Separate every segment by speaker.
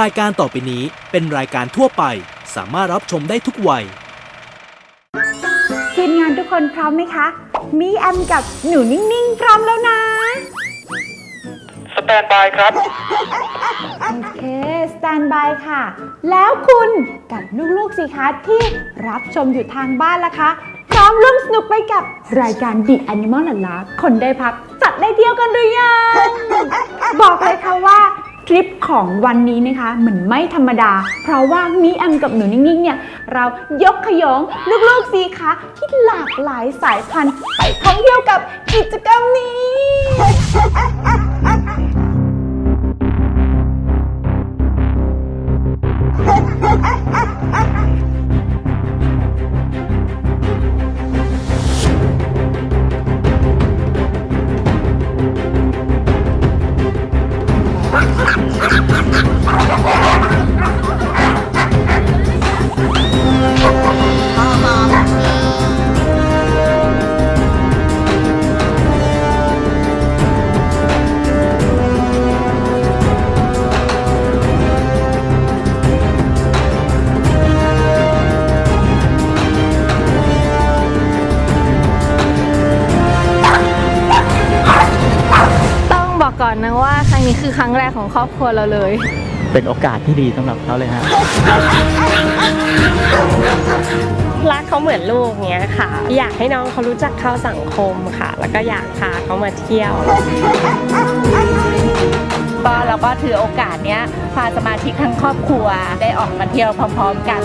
Speaker 1: รายการต่อไปนี้เป็นรายการทั่วไป สามารถรับชมได้ทุกวัย
Speaker 2: ทีมงานทุกคนพร้อมไหมคะ มีแอมกับหนูนิ่งๆ พร้อมแล้วนะ
Speaker 3: สแตนบายครับ
Speaker 2: โอเค สแตนบายค่ะ แล้วคุณกับลูกๆสิคะที่รับชมอยู่ทางบ้านล่ะคะ พร้อมร่วมสนุกไปกับรายการ The Animal หลาคนได้พักจัดได้เที่ยวกันหรือยัง บอกเลยค่ะว่า ทริปของวันนี้นะคะเหมือนไม่ธรรมดา เพราะว่ามีแอมกับหนูนิ่งๆเนี่ยเรายกขยงลูกๆสีคะที่หลากหลายสายพันธุ์ไปท่องเที่ยวกับกิจกรรมนี้
Speaker 4: กก่อนนะว่าครั้งนี้คือครั้งแรกของครอบครัวเราเลย
Speaker 5: เป็นโอกาสที่ดีสำหรับเขาเลยฮะ
Speaker 6: รักเขาเหมือนลูกเงี้ยค่ะ อยากให้น้องเขารู้จักเข้าสังคมค่ะ แล้วก็อยากพาเขามาเที่ยว
Speaker 7: ก็เราก็ถือโอกาสเนี้ยพาสมาชิกทั้งครอบครัวได้ออกมาเที่ยวพร้อมๆกัน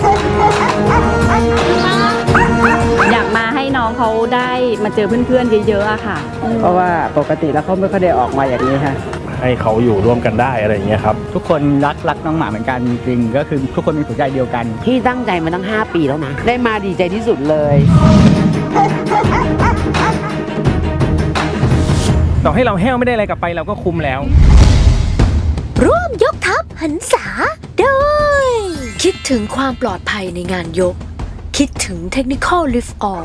Speaker 4: อยากมาให้น้องเขาได้มาเจอเพื่อนๆเยอะๆอะค่ะ
Speaker 5: เพราะว่าปกติแล้วเขาไม่ค่อยได้ออกมาอย่างนี้ฮะ
Speaker 3: ให้เขาอยู่ร่วมกันได้อะไรอย่างเงี้ยครับ
Speaker 5: ทุกคนรักรักน้องหมาเหมือนกันจริงๆก็คือทุกคนมีหัวใจเดียวกัน
Speaker 8: พี่ตั้งใจมาตั้ง 5 ปีแล้วนะ ได้มาดีใจที่สุดเลย
Speaker 9: ต่อให้เราแห้วไม่ได้อะไรกลับไปเราก็คุ้มแล้ว
Speaker 10: ร่วมยกทัพหันษาโดย คิดถึงความปลอดภัยในงานยก คิดถึง Technical Lift Off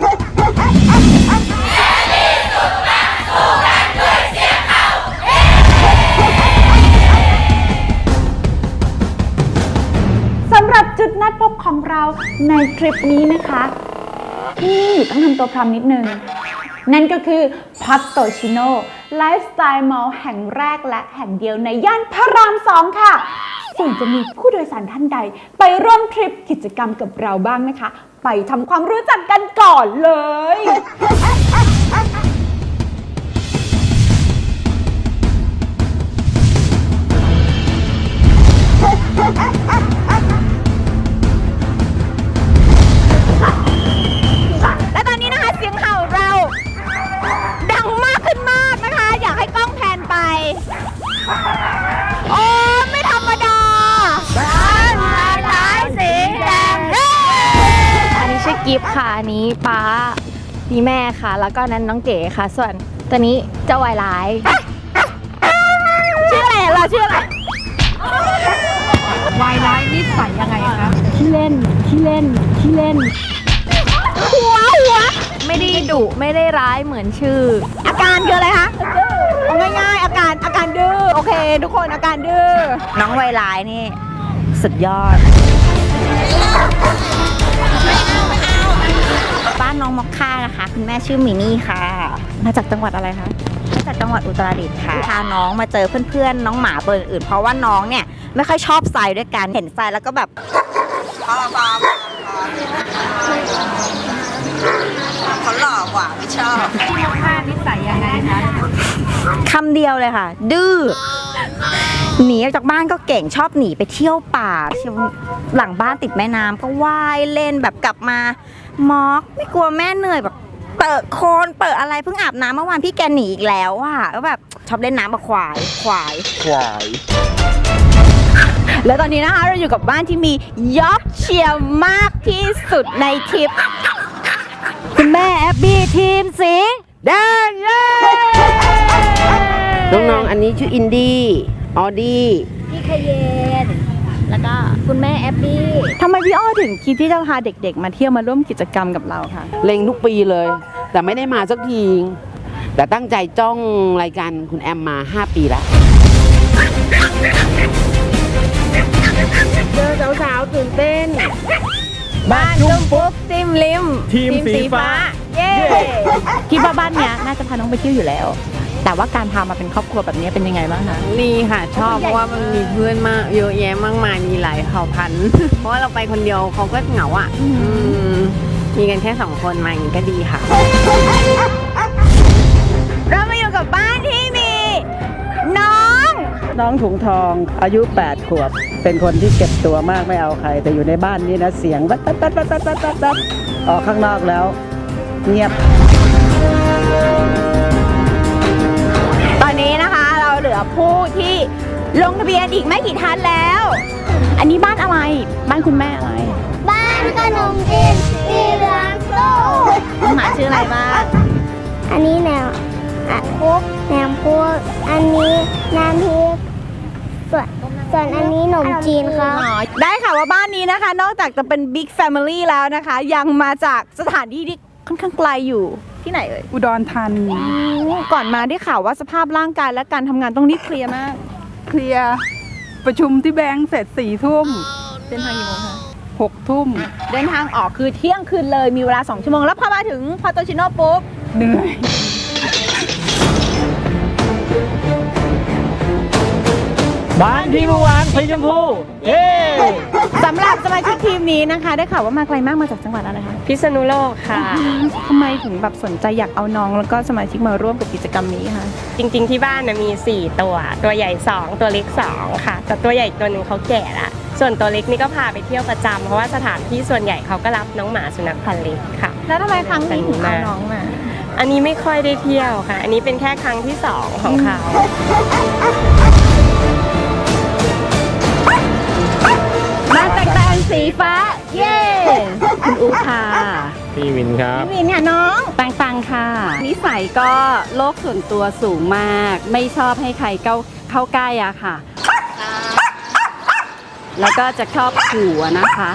Speaker 2: นัดพบของเราในทริปนี้นะคะนี่ต้องทำตัวพร้อมนิดนึง นั่นก็คือพัตโตชิโนไลฟ์สไตล์มอลล์แห่งแรกและแห่งเดียวในย่านพระรามสองค่ะ ส่วนจะมีผู้โดยสารท่านใด ไปร่วมทริปกิจกรรมกับเราบ้างนะคะ ไปทำความรู้จักกันก่อนเลย
Speaker 7: แม่ค่ะแล้
Speaker 4: วก็นั้นน้องเก๋ค่ะ ส่วนตัวนี้เจ้าวายร้าย
Speaker 7: ชื่ออะไรอะเราชื่ออะไร
Speaker 4: วายร้ายนิสัยยังไงคะที่เล่นที่เล่นที่เล่น
Speaker 7: หัวหัว
Speaker 4: ไม่ได้ดุไม่ได้ร้ายเหมือนชื่อ
Speaker 7: อาการคืออะไรคะเอาง่ายๆ อาการอาการดื้อโอเค ทุกคนอาการดื้อน้องไวไลายนี่ สุดยอด บ้านน้องมอคค่านะคะ คุณแม่ชื่อมินี่ค่ะ
Speaker 4: มาจากจังหวัดอะไรคะ
Speaker 7: มาจากจังหวัดอุตรดิตถ์ค่ะพาน้องมาเจอเพื่อนๆ น้องหมาตัวอื่นๆเพราะว่าน้องเนี่ยไม่ค่อยชอบทรายด้วยกันเห็นทรายแล้วก็แบบเขาหล่อกว่าไม่ชอบคำเดียวเลยค่ะ ดื้อหนีออกจากบ้านก็เก่งชอบหนีไปเที่ยวป่าเที่ยวหลังบ้านติดแม่น้ำก็ว่ายเล่นแบบกลับมา มอกไม่กลัวแม่เหนื่อยแบบ เปิดโคลนเปิดอะไรเพิ่งอาบน้ำเมื่อวานพี่แกหนีอีกแล้วอะก็แบบชอบเล่นน้ำกับควายควาย
Speaker 3: ควาย
Speaker 7: แล้วตอนนี้นะคะเราอยู่กับบ้านที่มียอร์กเชียร์มากที่สุดในทริปคุณแม่แอบบี้ทีมสิงห์แดงเย้
Speaker 8: น้องๆ อันนี้ชื่ออินดี้ ออดี้
Speaker 4: พี่คเยน แล้วก็คุณแม่แอปปี้
Speaker 2: ทำไมพี่อ้อถึงคิดที่จะพาเด็กๆ มาเที่ยวมาร่วมกิจกรรมกับเราคะ
Speaker 8: เล็งทุกปีเลย แต่ไม่ได้มาสักที แต่ตั้งใจจ้องรายการคุณแอมมา 5 ปีแล้ว
Speaker 11: เจอสาวๆตื่นเต้น
Speaker 12: บ้านจุ้มปุ๊กจิ้มลิม
Speaker 9: ทีมสีฟ้า
Speaker 12: เย้
Speaker 13: คิดว่าบ้านเนี้ยน่าจะพาน้องไปเที่ยวอยู่แล้ว แต่ว่าการพามาเป็นครอบครัวแบบนี้เป็นยังไงบ้างคะ
Speaker 11: นี่ค่ะ ชอบเพราะว่ามันมีเพื่อนมากเยอะแยะมากมายมีหลายเผ่าพันธุ์ เพราะว่าเราไปคนเดียวเขาก็เหงาอะมีกันแค่สองคนมาอย่างนี้ก็ดีค่ะ
Speaker 7: เรามาอยู่กับบ้านที่มี น้อง
Speaker 14: น้องถุงทองอายุ 8 ขวบ เป็นคนที่เก็บตัวมากไม่เอาใคร แต่อยู่ในบ้านนี้นะเสียงวัดวัดวัดวัดวัดวัดวัดออกข้างนอกแล้ว เงียบ
Speaker 7: นนี้นะคะ เราเหลือผู้ที่ลงทะเบียนอีกไม่กี่ท่านแล้ว
Speaker 13: อันนี้บ้านอะไร บ้านคุณแม่อะไร
Speaker 12: บ้านขนมจีนสีเหลืองส้
Speaker 7: น้องหมาชื่ออะไรบ้าง
Speaker 12: อันนี้แนวอะพุกแหนมพุกอันนี้น้ำพริกส่วนส่วนอันนี้ขนมจีนครับ
Speaker 7: ได้ค่ะว่าบ้านนี้นะคะ นอกจากจะเป็นบิ๊กแฟมิลี่แล้วนะคะ ยังมาจากสถานที่ที่ ค่อนข้างไกลอยู่ที่ไหนเอ่ย
Speaker 14: อุดรธานี
Speaker 13: ก่อนมาได้ข่าวว่าสภาพร่างกายและการทำงานต้องรีบเคลียร์มาก
Speaker 14: เคลียร์ประชุมที่แบงค์เสร็จสี่ทุ่ม
Speaker 13: เดินทางกี่โมงคะ
Speaker 14: หกทุ่ม
Speaker 13: เดินทางออกคือเที่ยงคืนเลยมีเวลา 2 ชั่วโมง แล้วพอมาถึงพาโตชิโน่ปุ๊บ
Speaker 14: เหนื่อย
Speaker 9: บ้านที่เมื่อวานสีชมพูเย้
Speaker 13: สำหรับสมาชิกทีมนี้นะคะ ได้ข่าวว่ามาไกลมากมาจากจังหวัดอะไรคะ
Speaker 6: พิษณุโลกค่ะ
Speaker 13: ทำไมถึงแบบสนใจอยากเอาน้องแล้วก็สมาชิกมาร่วมกับกิจกรรมนี้คะ
Speaker 6: จริงๆที่บ้านนะมี 4 ตัว ตัวใหญ่ 2 ตัวเล็ก 2 ค่ะ แต่ตัวใหญ่อีกตัวหนึ่งเขาแก่ละส่วนตัวเล็กนี่ก็พาไปเที่ยวประจำเพราะว่าสถานที่ส่วนใหญ่เขาก็รับน้องหมาสุนัขพันธุ์เล็กค่ะ
Speaker 13: แล้วทำไมครั้งนี้ถึงเอาน้องมา
Speaker 6: อันนี้ไม่ค่อยได้เที่ยวค่ะ อันนี้เป็นแค่ครั้งที่2ของเขา
Speaker 13: มา สีฟ้า เย้คุณอูค่ะ
Speaker 3: พี่วินครับ
Speaker 13: วินเนี่ยน้อง
Speaker 15: ปังปังค่ะ นิสัยก็โลกส่วนตัวสูงมาก ไม่ชอบให้ใครเข้าเข้าใกล้อะค่ะ แล้วก็จะชอบขู่อะนะคะ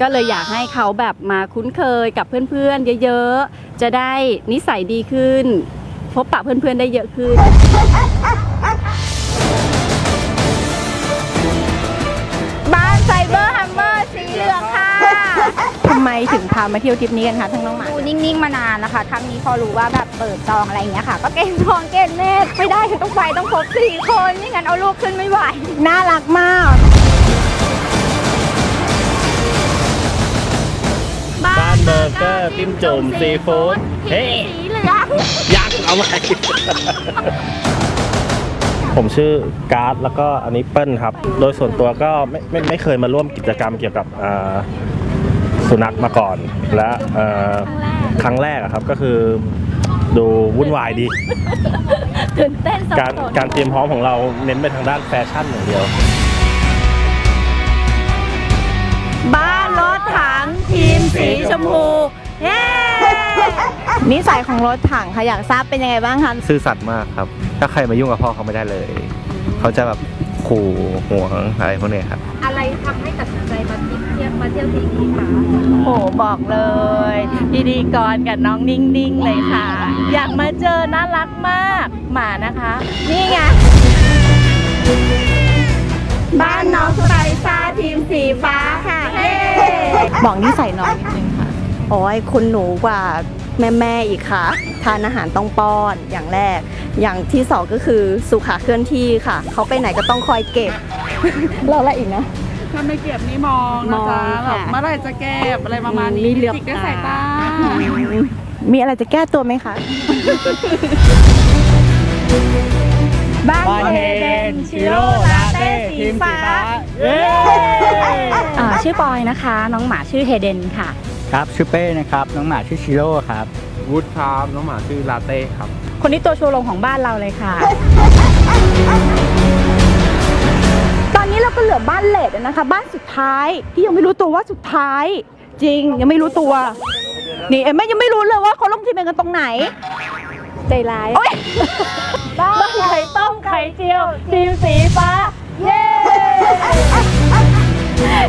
Speaker 15: ก็เลยอยากให้เขาแบบมาคุ้นเคยกับเพื่อนๆ เยอะๆ จะได้นิสัยดีขึ้น พบปะเพื่อนๆได้เยอะขึ้น
Speaker 13: พามาเที่ยวทริปนี้กันคะทั้งน้องหมา
Speaker 7: ดูนิ่งๆมานานนะคะครั้งนี้พอรู้ว่าแบบเปิดจองอะไรอย่างเงี้ยค่ะ ก็เกณฑ์ทองเกณฑ์เมฆไม่ได้ต้องไปต้องครบสี่คนไม่งั้นเอาลูกขึ้นไม่ไหว
Speaker 13: น่ารักมาก
Speaker 3: บ้านเบอร์เกอร์จิ้มจุ่มซีฟู้ดเฮ้
Speaker 12: สีเหลือง
Speaker 3: ยักษ์เอาใหม่ผมชื่อการ์ดแล้วก็อันนี้เปิ้ลครับ โดยส่วนตัวก็ไม่ไม่ไม่เคยมาร่วมกิจกรรมเกี่ยวกับอ่า สุนัขมาก่อน และเอ่อครั้งแรกอะครับก็คือดูวุ่นวายดี
Speaker 15: ตื่นเต้นสับ
Speaker 3: การ
Speaker 15: สน
Speaker 3: การเตรียมพร้อมของเราเน้นไปทางด้านแฟชั่นอย่างเดียว
Speaker 13: บ้านรถถังทีมสีชมพูเย้นิสัยของรถถังค่ะอยากทราบเป็นยังไงบ้างคะ
Speaker 16: ซื่อสัตย์มากครับ ถ้าใครมายุ่งกับพ่อเขาไม่ได้เลย เขาจะแบบขู่ห่วงอะไรพวกเนี้ยครับ
Speaker 12: อะไรทำให้ตัดสินใจมาเที่ยวมาเที่ยวที่นี่คะ
Speaker 13: โหบอกเลยพิธีกรกับน้องนิ่งๆเลยค่ะ อยากมาเจอน่ารักมาก หมานะคะ นี่ไง บ้านน้องสไปซ่าทีมสีฟ้าค่ะเฮ้บอกนิสัยน้องนิดนึงค่ะ
Speaker 7: โอ้ยคุณหนูกว่าแม่แม่ๆอีกค่ะ ทานอาหารต้องป้อนอย่างแรก อย่างที่สองก็คือสุขาเคลื่อนที่ค่ะ เขาไปไหนก็ต้องคอยเก็บ
Speaker 13: เราละอีกนะ
Speaker 14: ถ้าไม่เก็บนี่มองนะจ๊ะ
Speaker 7: มองค่ะ
Speaker 14: แบบเมื่อไหรจะเก็บอะไรประมาณนี้
Speaker 15: มีเหลือบ
Speaker 14: จิกด้วย
Speaker 15: ตา
Speaker 14: สายตา
Speaker 13: มีอะไรจะแก้ตัวไหมคะ บ้าน
Speaker 9: บ้านเฮเดนชิโร่ลาเต้ทีมสีฟ้า เย้
Speaker 15: อ่าชื่อปอยนะคะ น้องหมาชื่อเฮเดนค่ะ
Speaker 5: ครับชื่อเป้นะครับน้องหมาชื่อชิโร่ครับ
Speaker 3: วูดครับน้องหมาชื่อลาเต้ครับ
Speaker 13: คนนี้ตัวโชว์ลงของบ้านเราเลยค่ะตอนนี้ เราก็เหลือบ้านเลดนะคะ บ้านสุดท้ายที่ยังไม่รู้ตัวว่าสุดท้าย จริงยังไม่รู้ตัว นี่เอ็มแม่ยังไม่รู้เลยว่าเขาลงทะเบียนกันตรงไหน ใจร้ายบ้านไข่ต้มไข่เจียวทีมสีฟ้า เย้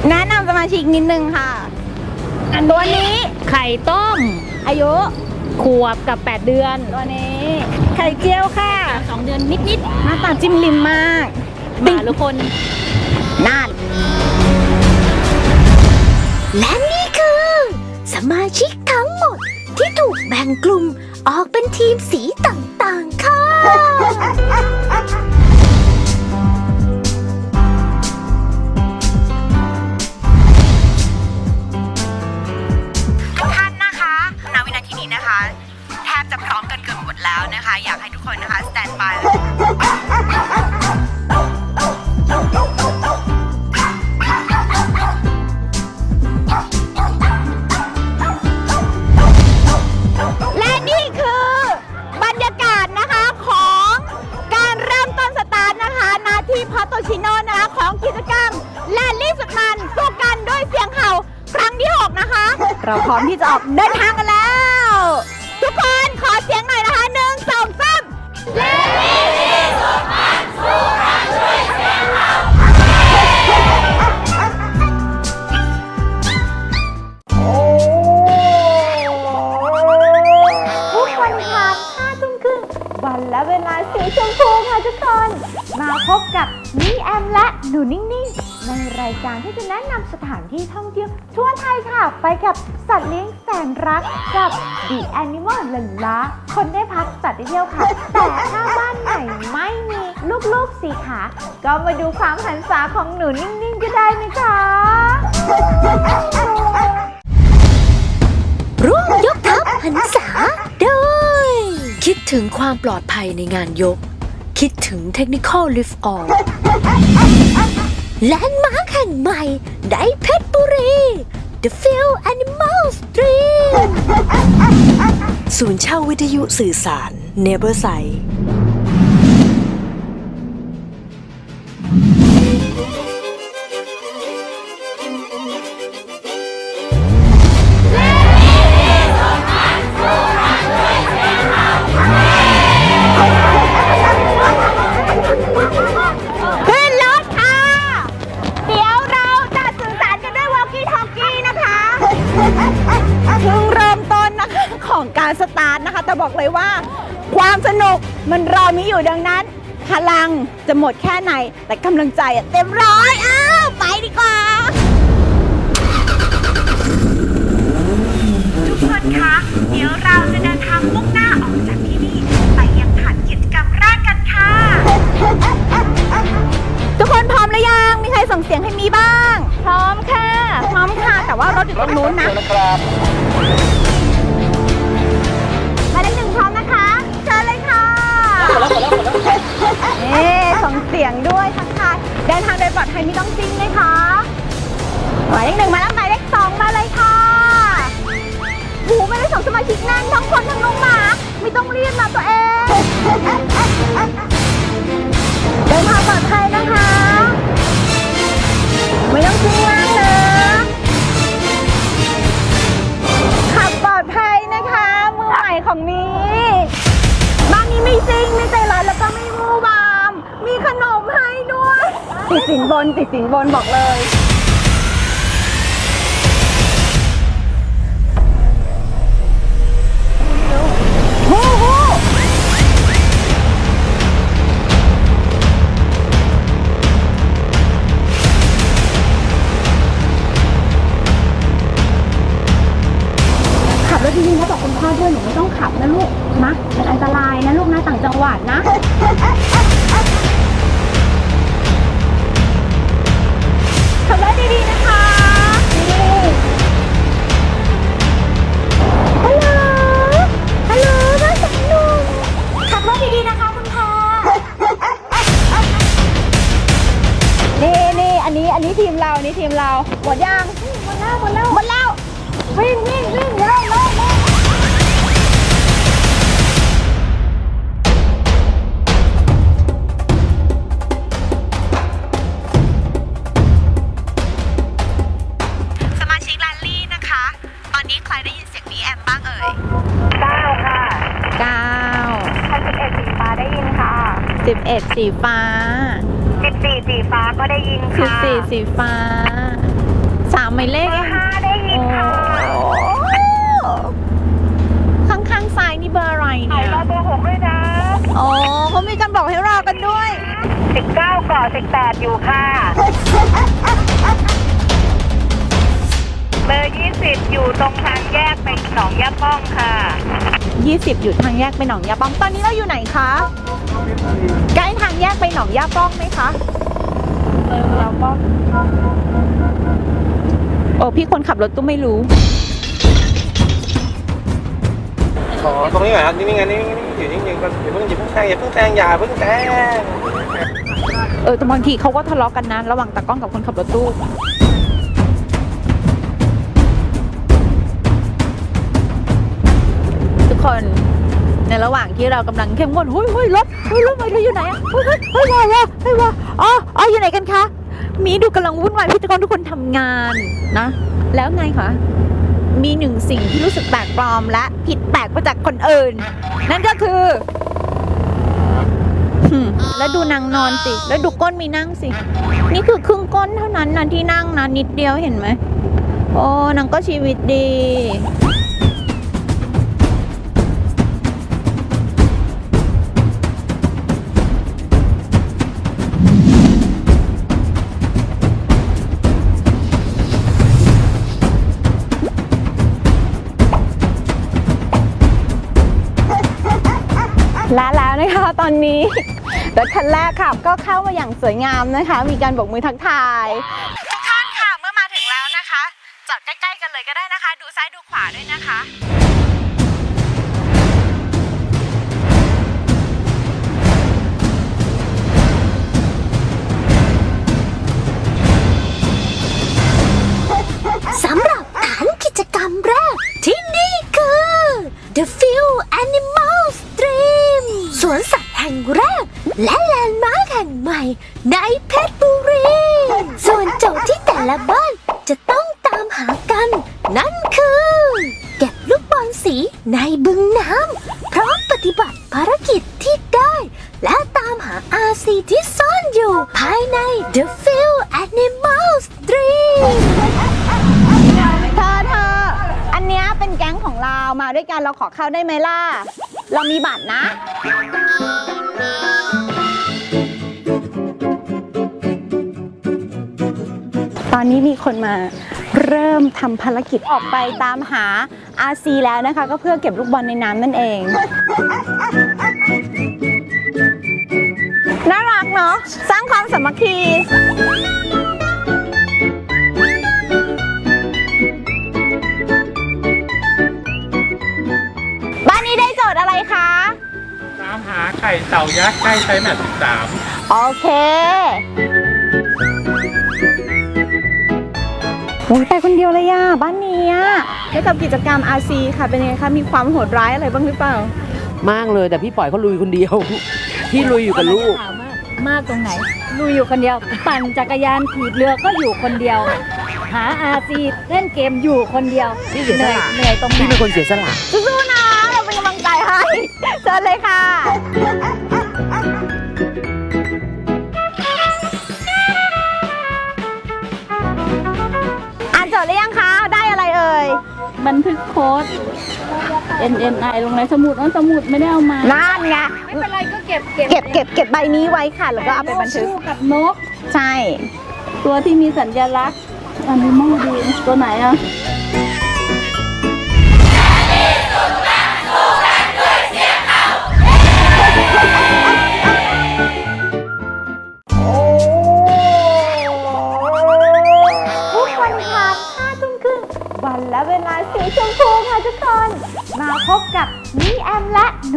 Speaker 13: แนะนำสมาชิกนิดนึงค่ะ ตัวนี้
Speaker 12: ไข่ต้ม
Speaker 13: อายุ
Speaker 12: ขวบกับ 8 เดือน
Speaker 13: ตัวนี้ ไข่เจียวค่ะ
Speaker 12: 2 เดือนนิด
Speaker 13: หน้าตาจิ้มลิมมาก
Speaker 12: นั่น และนี่คือ สมาชิกทั้งหม
Speaker 10: ดที่ถูกแบ่งกลุ่ม
Speaker 12: ออก
Speaker 13: เป็น
Speaker 10: ทีมสีต่างๆค่ะ
Speaker 7: ทุกท่านนะคะณวินาทีนี้นะคะ แทบจะพร้อมกันเกือบหมดแล้วนะคะ อยากให้
Speaker 13: นะคะ เราพร้อมที่จะออกเดินทางกันแล้ว ทุกคนขอเสียงหน่อยนะคะหนึ่งสองสามแลนลี่สุดมันสู้กันด้วยเสียงเห่าทุกวันค่ะห้าทุ่มครึ่งวันและเวลาสีชมพูค่ะทุกคน มาพบกับนี่แอมและหนูนิ่งๆ ในรายการที่จะแนะนำสถานที่ท่องเที่ยวทั่วไทยค่ะ ไปกับสัตว์เลี้ยงแสนรักกับ The Animal ลันลาคนได้พักสัตว์ได้เที่ยวค่ะ แต่ถ้าบ้านไหนไม่มีลูกๆสีขา ก็มาดูความหันษาของหนูนิ่งๆก็ได้นะคะ
Speaker 10: ร่วมยกทัพหันษาโดยคิดถึงความปลอดภัยในงานยก คิดถึงเทค แลนด์มาร์คแห่งใหม่ในเพชรบุรี The Field Animal Stream ศูนย์เช่าวิทยุสื่อสาร Never s i
Speaker 13: d e มันรอมีอยู่ดังนั้น พลังจะหมดแค่ไหน แต่กำลังใจอะเต็มร้อยอ้าวไปดีกว่า
Speaker 7: ทุกคนคะ เดี๋ยวเราจะเดินทางมุ่งหน้าออกจากที่นี่ ไปยังฐานกิจกรรมแรกกันค่ะ
Speaker 13: ทุกคนพร้อมหรือยัง มีใครส่งเสียงให้มีบ้าง พร้อมค่ะ พร้อมค่ะ แต่ว่ารถอยู่ตรงนู้นนะหม เอ๊ส่งเสียงด้วยทักทาย สินบนบอกเลย ขับรถดีๆนะบอกคุณพ่อด้วยหนูไม่ต้องขับนะลูกนะมันอันตรายนะลูกนะต่างจังหวัดนะ ทีมเราอันนี้ทีมเราหมดยังหมดแล้วหมดแล้วหมดแล้ววิ่งวิ่งวิ่งเร็วเร็วเร็วสมาชิกแรลลี่นะคะ ตอนนี้ใครได้ยินเสียงนี้แอมบ้างเอ่ย เก้าค่ะเก้าคันสิบเอ็ดสีฟ้าได้ยินค่ะ สิบเอ็ดสีฟ้า สิบสี่สีฟ้าก็ได้ยินค่ะสิบสี่สีฟ้าสามหมายเลขห้าได้ยินค่ะข้างข้างๆซ้ายนี่เบอร์อะไรเนี่ยรอเบอร์หกด้วยนะโอ้เขามีการบอกให้รอกันด้วย สิบเก้าก่อสิบแปดอยู่ค่ะ เบอร์ยี่สิบอยู่ตรงทางแยกไปหนองยาป้องค่ะ 20อยู่ทางแยกไปหนองยาป้อง ตอนนี้เราอยู่ไหนคะ ใกล้ทางแยกไปหนองยาป้องไหมคะ เราป้องโอ้พี่คนขับรถก็ไม่รู้
Speaker 3: ขอตรงนี้หน่อยครับนิ่งๆนิ่งๆอยู่นิ่งๆก็อย่าเพิ่งอย่าเพิ่งแซงอย่าเพิ่งแซงอย่าเพิ่งแซง
Speaker 13: เออแต่บางทีเขาก็ทะเลาะกันนะระหว่างตากล้องกับคนขับรถตู้ ในระหว่างที่เรากำลังเข้มงวดเฮ้ยเฮ้ยรถเฮ้ยรถมาเธออยู่ไหนอะเฮ้ยเฮ้ยเฮ้ยว่าว่าเฮ้ยว่าอ๋ออ๋ออยู่ไหนกันคะมีดูกำลังวุ่นวายพิธีกรทุกคนทำงานนะ แล้วไงคะมีหนึ่งสิ่งที่รู้สึกแปลกปลอมและผิดแปลกไปจากคนอื่น นั่นก็คือแล้วดูนางนอนสิ แล้วดูก้นมีนั่งสิ นี่คือครึ่งก้นเท่านั้นนะที่นั่งนะนิดเดียวเห็นไหม โอ้นางก็ชีวิตดี นะคะตอนนี้รถคันแรกค่ะก็เข้ามาอย่างสวยงามนะคะ มีการโบกมือทักทายทุกท่านค่ะเมื่อมาถึงแล้วนะคะจอดใกล้ ๆ กันเลยก็ได้นะคะ ดูซ้ายดูขวาด้วยนะคะ
Speaker 10: สำหรับฐานกิจกรรมแรกที่นี่คือ The Field Animal Stream สวนสัตว์แห่งแรก และแลนด์มาร์คแห่งใหม่ ในเพชรบุรี ส่วนโจทย์ที่แต่ละบ้านจะต้องตามหากัน นั่นคือ เก็บลูกบอลสีในบึงน้ำพร้อมปฏิบัติภารกิจที่ได้ และตามหา RC ที่ซ่อนอยู่ ภายใน The Field Animal Stream
Speaker 13: เธอเธอ อันเนี้ยเป็นแก๊งของเรา มาด้วยกันเราขอเข้าได้ไหมล่ะ เรามีบัตรนะ ตอนนี้มีคนมาเริ่มทำภารกิจออกไปตามหา RC แล้วนะคะ ก็เพื่อเก็บลูกบอลในน้ำนั่นเอง น่ารักเนาะสร้างความสามัคคี ไข่
Speaker 9: เต่ายักษ์ใกล้ใช้แมทสิบสาม
Speaker 13: โอเคโอ้ยไปคนเดียวเลยอะบ้านนี้อะได้กับกิจกรรม RC ค่ะเป็นยังไงคะ มีความโหดร้ายอะไรบ้างหรือเปล่า
Speaker 8: มากเลยแต่พี่ปล่อยเขาลุยคนเดียว พี่ลุยอยู่กับลูก
Speaker 17: มากตรงไหนลุยอยู่คนเดียว ปั่นจักรยานถีบเรือก็อยู่คนเดียว หาอาซีเล่นเกมอยู่คนเดียว
Speaker 8: พี่เสียสละ
Speaker 17: เหนื่อยตรงไหน
Speaker 8: พี่เป็นคนเสียสละ
Speaker 13: สู้ๆนะ เชิญเลยค่ะ อ่านโจทย์หรือยังคะ ได้อะไรเอ่ย
Speaker 15: บันทึกโค้ด NNI ลงในสมุดนั้นสมุดไม่ได้เอามา
Speaker 13: นั่นไง
Speaker 15: ไม่เป็นไรก็เก็บเก็บ
Speaker 13: เก็บเก็บเก็บใบนี้ไว้ค่ะ แล้วก็เอาไปบันทึก
Speaker 15: คู่กับนก
Speaker 13: ใช่
Speaker 15: ตัวที่มีสัญลักษณ์อันนี้มั่งดีตัวไหนอะ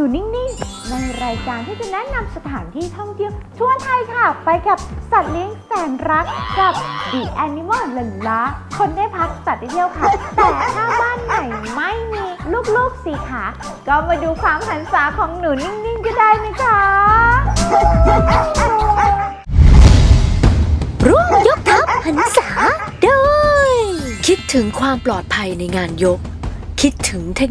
Speaker 13: มและหนูนิ่งๆ ในรายการที่จะแนะนำสถานที่ท่องเที่ยวทั่วไทยค่ะ ไปกับสัตว์เลี้ยงแสนรักกับ The Animal ลันลาคนได้พักสัตว์ได้เที่ยวค่ะ แต่ถ้าบ้านไหนไม่มีลูกๆสีขา ก็มาดูความหันษาของหนูนิ่งๆก็ได้นะคะ
Speaker 10: ร่วมยกทัพหันษาโดยคิดถึงความปลอดภัยในงานยก คิดถึงเทค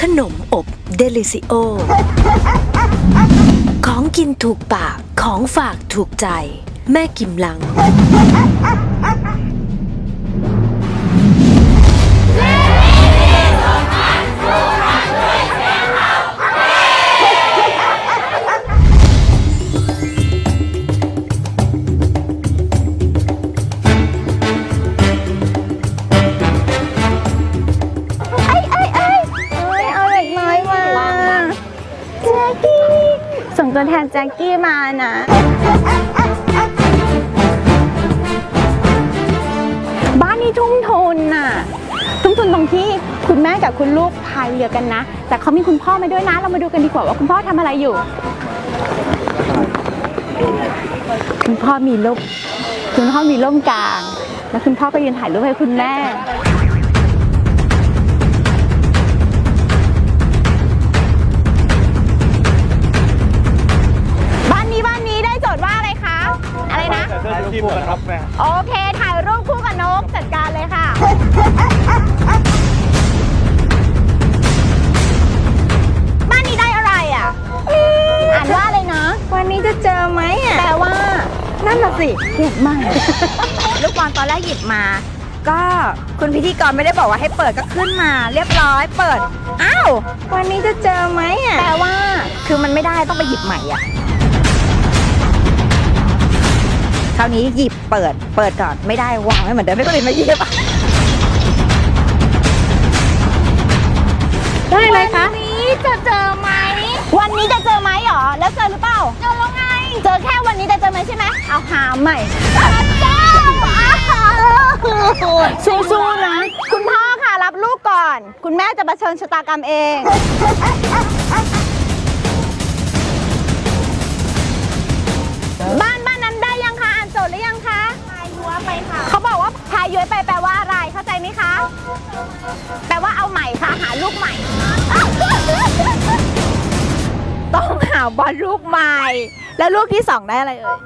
Speaker 10: ขนมอบเดลิซิโอ ของกินถูกปาก ของฝากถูกใจ แม่กิมลัง
Speaker 13: แทนแจ็คกี้มานะ บ้านนี้ทุ่มทุนน่ะ ทุ่มทุนตรงที่คุณแม่กับคุณลูกพายเรือกันนะ แต่เขามีคุณพ่อมาด้วยนะ เรามาดูกันดีกว่าว่าคุณพ่อทำอะไรอยู่ คุณพ่อมีร่มคุณพ่อมีร่มกลาง แล้วคุณพ่อก็ยืนถ่ายรูปให้คุณแม่ ที่
Speaker 18: หมดครับแม่
Speaker 13: โอเค ถ่ายรูปคู่กับนกจัดการเลยค่ะ บ้านนี้ได้อะไรอะ อ่านว่าอะไรนะ วันนี้จะเจอไหมอะแปลว่า นั่นน่ะสิเก็บมา ลูกบอลตอนแรกหยิบมา ก็คุณพิธีกรไม่ได้บอกว่าให้เปิดก็ขึ้นมา เรียบร้อยเปิด อ้าว วันนี้จะเจอไหมอะ แปลว่า คือมันไม่ได้ต้องไปหยิบใหม่อะ ราวนี้หยิบเปิด เปิดก่อนไม่ได้วางไว้เหมือนเดิมไม่ก็เลยมาหยิบอะ
Speaker 17: ได้เลยคะ
Speaker 13: วันนี้จะเจอไหม วันนี้จะเจอไหมหรอ แล้วเจอหรือเปล่า เจอแล้วไง เจอแค่วันนี้จะเจอไหมใช่ไหมเอาหาใหม่เจ้าสู้ๆนะ คุณพ่อค่ะรับลูกก่อน คุณแม่จะมาเชิญชะตากรรมเอง ยย้วยไปแปลว่าอะไรเข้าใจไหมคะ แปลว่าเอาใหม่ค่ะ หาลูกใหม่ ต้องหาบอลลูกใหม่ แล้วลูกที่สองได้อะไรเอ่ย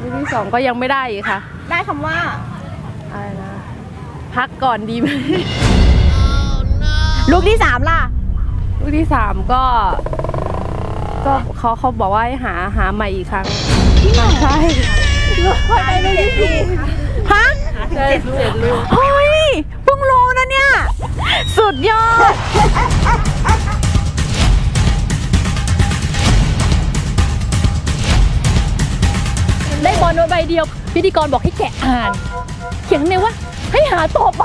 Speaker 4: ลูกที่สองก็ยังไม่ได้อีกค่ะ
Speaker 13: ได้คำว่า
Speaker 4: อะไรนะพักก่อนดีไหม
Speaker 13: ลูกที่สามล่ะ
Speaker 4: ลูกที่สามก็ ก็เขาเขาบอกว่าให้หาหาใหม่อีกครั้งใช่
Speaker 13: พอได้ลูกที่สี่ฮะ
Speaker 4: เจ็ดลูก
Speaker 13: เฮ้ยเพิ่งรู้นะเนี่ย สุดยอด
Speaker 17: ได้บอลมาใบเดียว พิธีกรบอกให้แกะอ่านเขียนในว่าให้หาต่อไป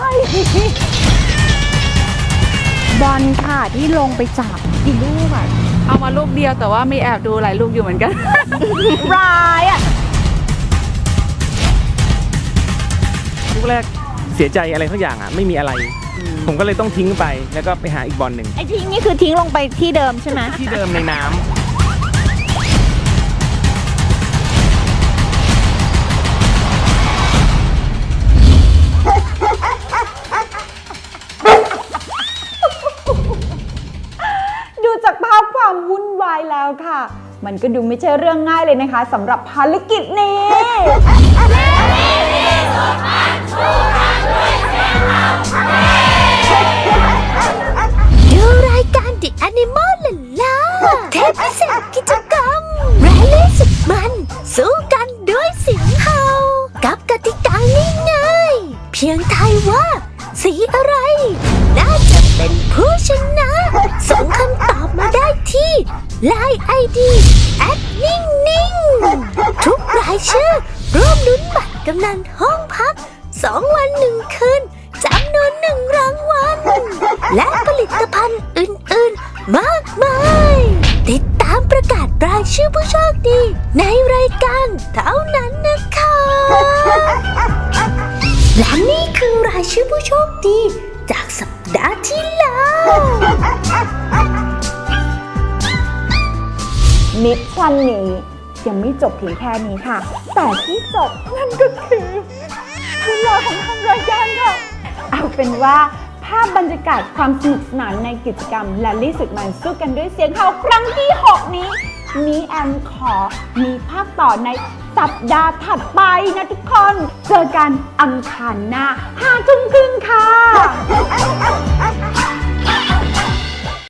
Speaker 2: บอลค่ะที่ลงไปจับกี่ลูกอะ
Speaker 4: เอามาลูกเดียวแต่ว่ามีแอบดูหลายลูกอยู่เหมือนกัน
Speaker 13: ร้ายอะ
Speaker 9: ลูกแรกเสียใจอะไรทั้งอย่างอะไม่มีอะไร ผมก็เลยต้องทิ้งไปแล้วก็ไปหาอีกบอลหนึ่ง
Speaker 13: ไอ้ทิ้งนี่คือทิ้งลงไปที่เดิมใช่ไหม
Speaker 9: ที่เดิมในน้ำ
Speaker 2: ดูจากภาพความวุ่นวายแล้วค่ะ มันก็ดูไม่ใช่เรื่องง่ายเลยนะคะสำหรับภารกิจนี้
Speaker 10: ดูรายการ The Animal ล่ะล่ะเทปพิเศษกิจกรรมแรลลี่สุดมัน สู้กันด้วยเสียงเห่ากับกติกาง่ายๆเพียงทายว่า สีอะไร น่าจะเป็นผู้ชนะส่งคำตอบมาได้ที่ Line ID แอดนิ่งนิ่งทุกรายชื่อร่วมลุ้นบัตรกำนันห้อง และผลิตภัณฑ์อื่นๆ มากมาย ติดตามประกาศรายชื่อผู้โชคดี ในรายการเท่านั้นนะคะ และนี่คือรายชื่อผู้โชคดี จากสัปดาห์ที่แล้ว
Speaker 2: มิชชั่นนี้ ยังไม่จบเพียงแค่นี้ค่ะ แต่ที่จบนั่นก็คือเวลาของทางรายการค่ะ เอาเป็นว่า ภาพบรรยากาศความสนุกสนานในกิจกรรมและลี่สุดมันสู้กันด้วยเสียงเขาครั้งที่ 6 นี้ มีแอมขอมีภาคต่อในสัปดาห์ถัดไปนะทุกคน เจอกันอังคารหน้าห้าทุ่มครึ่งค่ะ